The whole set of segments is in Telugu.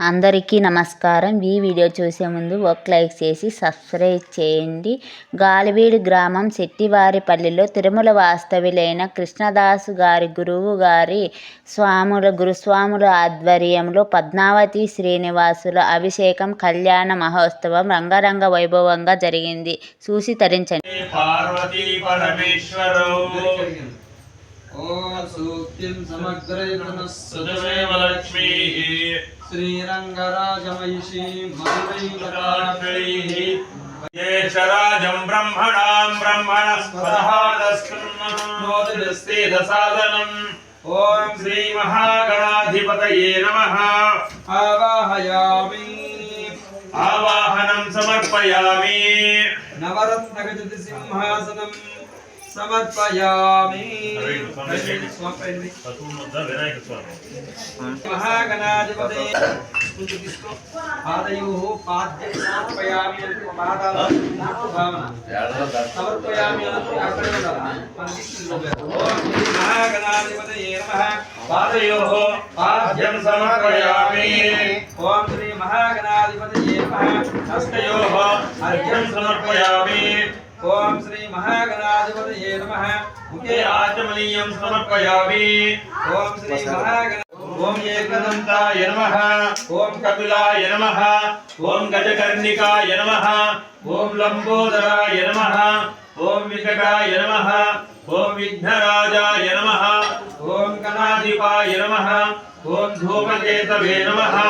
అందరికీ నమస్కారం. ఈ వీడియో చూసే ముందు ఒక లైక్ చేసి సబ్స్క్రైబ్ చేయండి. గాలివీడు గ్రామం శెట్టివారిపల్లిలో తిరుమల వాస్తవ్యులైన కృష్ణదాసు గారి గురువు గారి స్వాముల గురుస్వాముల ఆధ్వర్యంలో పద్మావతి శ్రీనివాసుల అభిషేకం కళ్యాణ మహోత్సవం రంగరంగ వైభవంగా జరిగింది. చూసి తరించండి. పార్వతీ పరమేశ్వరౌ. ఓం श्रीरङ्गराजमयिषीमधुरैकराक्षैः ब्रह्मणां ब्रह्मणस्पदहादस्कृन्नोदस्तेधसादनम् ॐ श्रीमहागणाधिपतये नमः। आवाहयामि। आवाहनं समर्पयामि। नवरत्नगजति सिंहासनम् సమర్పయామి నవరత్నగజతి సింహాసనం సమర్పయామి స్వామి వినాయక స్వామి మహాగణాధిపతి ముందు తీసుకో పాదయో పాద్యం సమర్పయామి అంటే పాదాలు భావన సమర్పయామి అంటే అక్కడే ఉండాలి మన దిక్కులో లేదు. ఓం శ్రీ మహాగణాధిపతయే నమః పాదయోః పాద్యం సమర్పయామి ఓం శ్రీ మహాగణాధిపతయే నమః హస్తయోః అర్ఘ్యం సమర్పయామి ओम श्री महागणाधिपतये नमः। मुखे आचमनीयं समर्पयामि। ओम श्री महागण ओम एकदंताय नमः। ओम कपिलाय नमः। ओम गजकर्णिकाय नमः। ओम लंबोदराय नमः। ओम विकटाय नमः। ओम विघ्नराजाय नमः। ओम कणाधिपाय नमः। ओम धूमकेतवे नमः।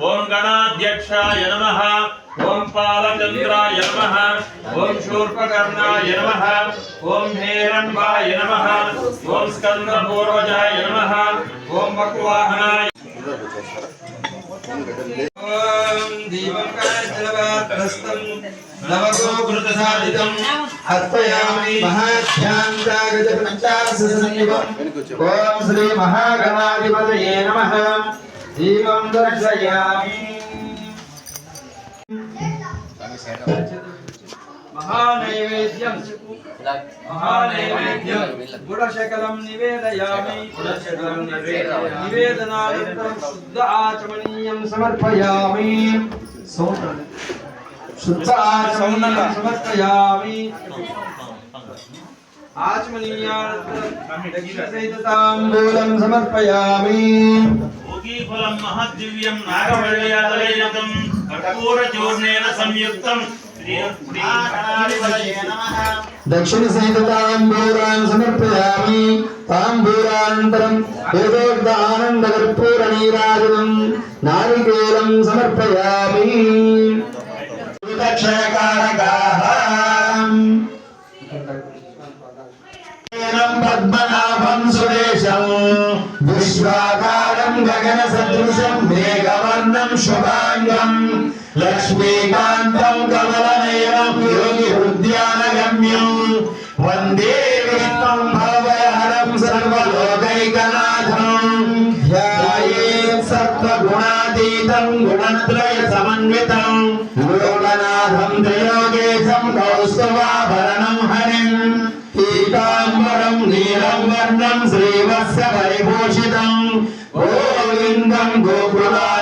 ओम गणाध्यक्षाय नमः। ओम पालचंद्राय नमः। ओम शूर्पकर्णाय नमः। ओम हेरण्वाय नमः। ओम स्कंदपूर्वजाय नमः। ओम बकवाहनाय ओम नवको अर्पयामि ओम श्री महागणाधिपतये नमः। दीपं दर्शयामि। దర్శయామి మహానైవేద్యం మహానైవేద్యం గుడశకలం నివేదయామి గుడశకలం నివేదయామి నివేదనానంతరం శుద్ధ ఆచమనీయం సమర్పయామి శుద్ధ ఆచమనీయం సమర్పయామి ఆచమనీయానంతరం దక్షిణసహితాంబూలం సమర్పయామి భోగీఫలం మహద్దివ్యం నాగవల్యాదలేనతం కర్పూరచూర్ణేన సంయుక్తం. శ్రీ దక్షిణ సహితాంబూలాన్ సమర్పయామి. తాంబూరానంతరం వేదోక్త ఆనంద కర్పూర నీరాజనం నారికేలం సమర్పయామి పద్మనాభం సురేశం. విశ్వాకారం గగన సదృశం మేఘవర్ణం శుభాంగం. లక్ష్మీకాంతం కమలనయనం యోగి హృద్యానగమ్యం వందే విష్ణం భవహరం సర్వలోకైకనాథం ధ్యాయేత్ సత్వగుణాతీతం గుణత్రయ సమన్వితం లోకనాథం త్రయోగేశం కౌస్తువాభరణం హరిం. పీతాంబరం నీలం వర్ణం శ్రీవత్స పరిభూషితం. గోవిందం గోకులానందం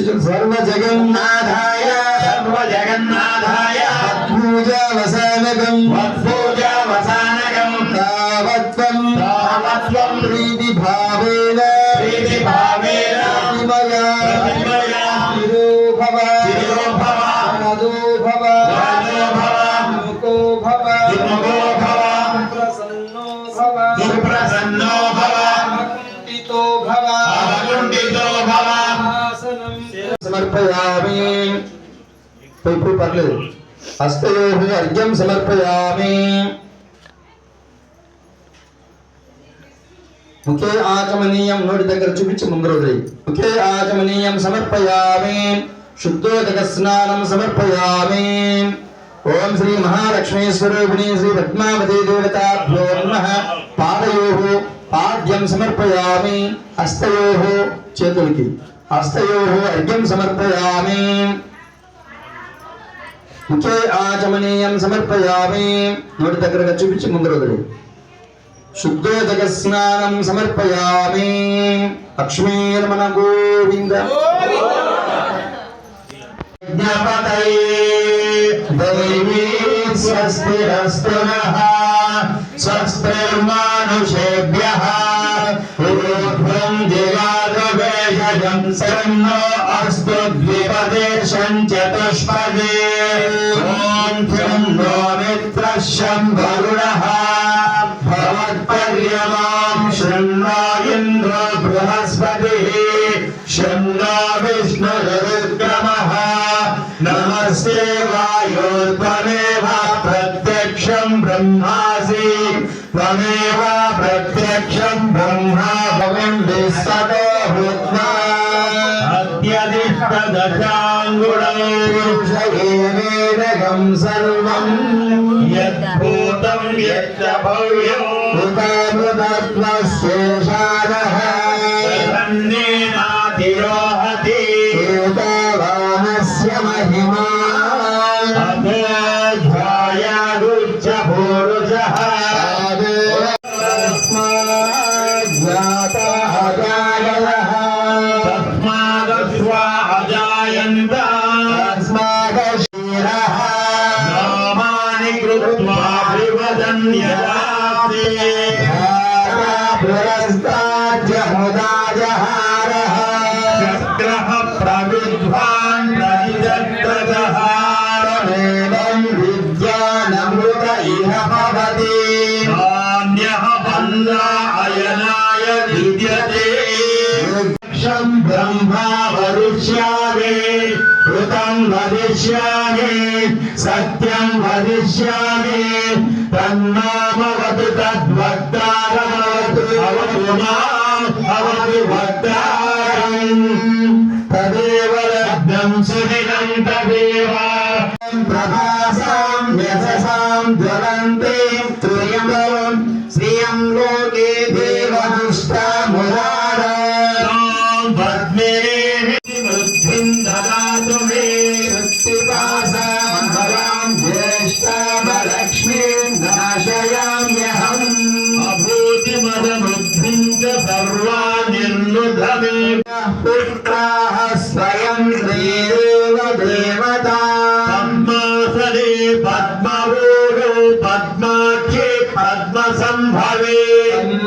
सर्व जगन्नाथाय सर्व जगन्नाथाय पूजा वसानकम् ఇప్పుడు పర్లేదు. హస్తయో అర్ఘ్యం సమర్పయామి. ముఖే ఆచమనీయం నోటి దగ్గర చూపించి ముందర వదిలేయి ముఖే ఆచమనీయం సమర్పయామి. శుద్ధోదక స్నానం సమర్పయామి. ఓం శ్రీ మహాలక్ష్మీ స్వరూపిణి శ్రీ పద్మావతి దేవతాభ్యో నమ. పాదయో పాద్యం సమర్పయామి. హస్తయో చేతులకి. హస్తయో అర్ఘ్యం సమర్పయామి. ముఖే ఆచమనీయం సమర్పయామి. నోటి దగ్గరగా చూపించి ముందర వదిలేయి శుద్ధోదకస్నానం సమర్పయామి. లక్ష్మీర్మణ గోవింద. జ్ఞపతయే దైవీ స్వస్తిరస్తు నః స్వస్తిర్మానుషేభ్యः ఊర్ధ్వం శరణో అస్తు ద్విపదేశం చతుష్పదే. शङ्खिणम् नो मित्रश्यम् वरुणः भवत्पर्यमाम् शृण्णो इन्द्रो बृहस्पतिः शृण्णो विष्णुरुक्रमः యచ్చ భవ్యం वदिष्यामि तन्नामवतु तद्वक्तारमवतु अवतु माम् अवतु वक्तारम् तदेव लब्धं सुदिनं तदेव प्रभासां यशसां ज्वलन्ते पद्मसम्भवे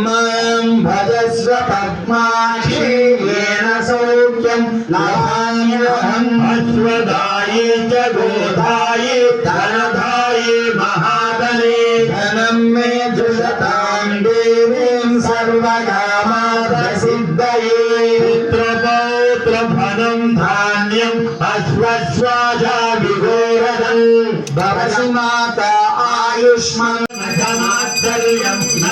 मां भजस्व पद्माक्षी येन सौख्यं लभाम्यहम् अश्वदाये च गोधाये वात्सल्यं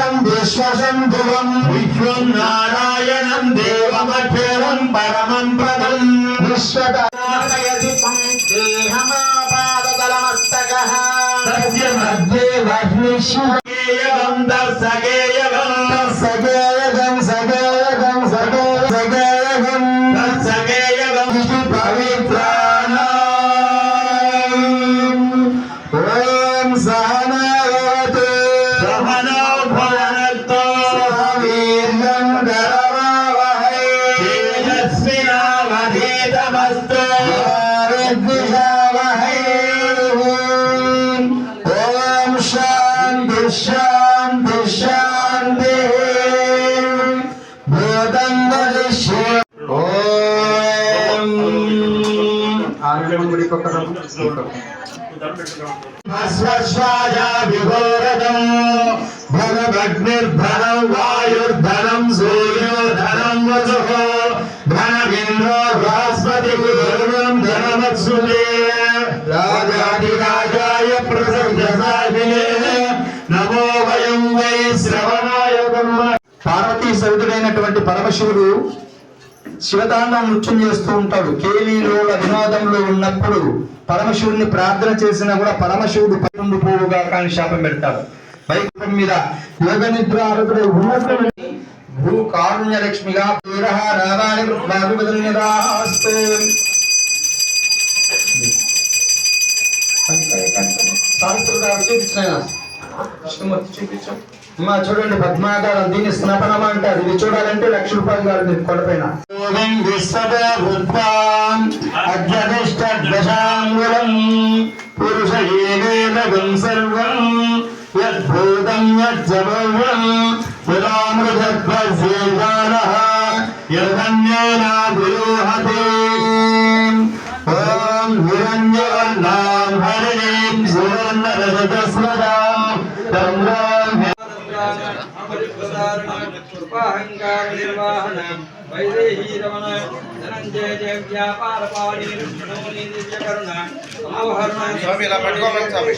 విశ్వం విశ్వశంభువం విశ్వం నారాయణం దేవమక్షరం పరమం పదం విశ్వకర్ణాయతి దేహమాపాదలమస్తక మధ్యే అశ్వశ్వాజ విఘోరదం వాయుర్ధనం సూర్యోధనం వసు ధనమింద్రో బృహస్పతి ధర్మం ధనమత్సులే రాజాదిరాజా ప్రసవినే నమో వయం వై శ్రవణాయ పార్వతీ సవితుడైనటువంటి పరమశివుడు శివతాండం నృత్యం చేస్తూ ఉంటాడు. కేలీలో వినోదంలో ఉన్నప్పుడు పరమశివుడిని ప్రార్థన చేసినా కూడా పరమశివుడు పైనుండి పోవుగా కానీ శాపం పెడతాడు. వైకుంఠం మీద యోగ నిద్ర ఆరుతుడై ఉన్నటువంటి భూ కారుణ్య లక్ష్మిగా వీరహ రామాని చూపించిన కృష్ణమూర్తి చూపించాం. అమ్మా చూడండి పద్మాకారం దీన్ని స్నపనం అంటారు ఇది చూడాలంటే లక్ష రూపాయలు కాదు మీకు కొడపైన అధ్యధిష్టం పురుష ఏవేదం సర్వం యద్భూతం యజ్జమౌవం యదామృతధ్వజేదానః యదన్యేనా గురుహతే ఓం హిరణ్యవర్ణాం హరిణీం సువర్ణరజతస్మదాం తంద్రాం కృపాహంకార నిర్వాహణ వైదేహీ రమణ ధనంజయ జయ వ్యాపార పాణి నోని దివ్యకరుణ అమోహరణ స్వామి ఇలా పట్టుకోమని స్వామి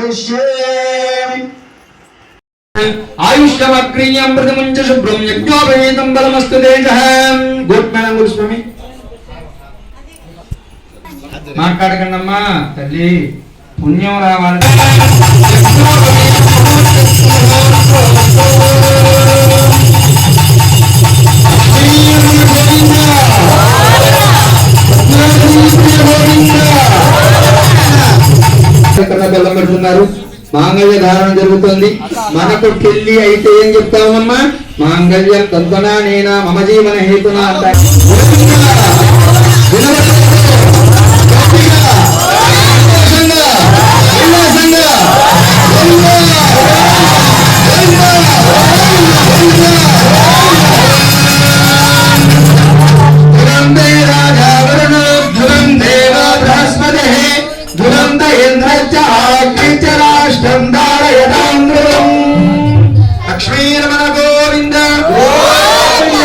ధారణ కరిష్యే ఆయుష్యమగ్రీయం ప్రతిముంచ శుభ్రం యజ్ఞోపేతం బలమస్తు తేజ గోట్మేళం గురు స్వామి మాట్లాడకండమ్మా తల్లి పుణ్యం రావాలి ఇక్కడ బెల్లం పెడుతున్నారు. మాంగళ్య ధారణ జరుగుతుంది. మనకు పెళ్ళి అయితే ఏం చెప్తామమ్మా మాంగళ్యం తంతనా నేనా? మమ జీవన హేతునా అంట. లక్ష్మీరమణ గోవింద గోవింద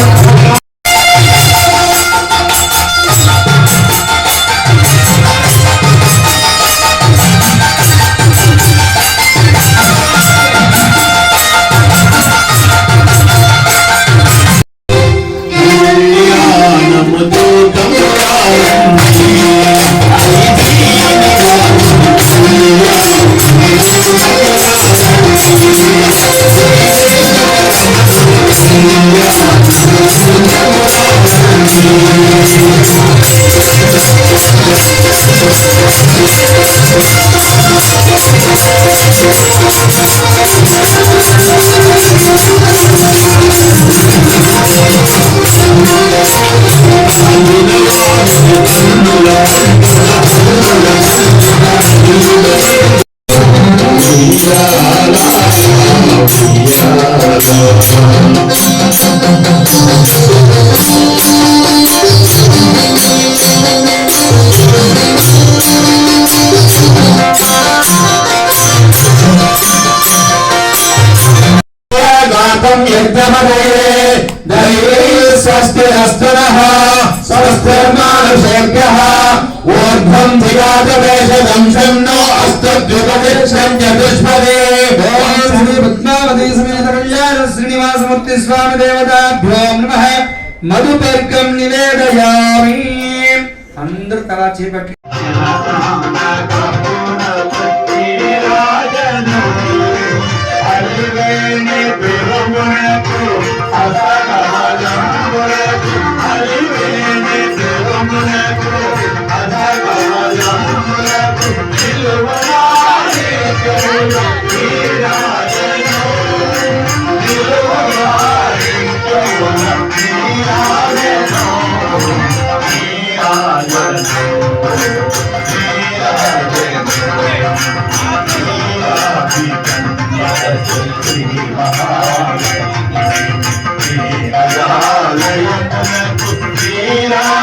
గాతం యజ్ఞమదే దైవే స్వస్తి అస్తనః స్వస్తిర్మానుషేభ్యः ఊర్ధ్వం ధిగాతవేషదం షన్నో అస్తద్విపదిక్షం చతుష్పదే ఓం శ్రీ పద్మావతి సమేత కళ్యాణ శ్రీనివాసమూర్తి స్వామి దేవతాభ్యో నమః మధుపర్కం నివేదయామి అందరూ తలా చేపట్టి நீராலயம் நீராலயம்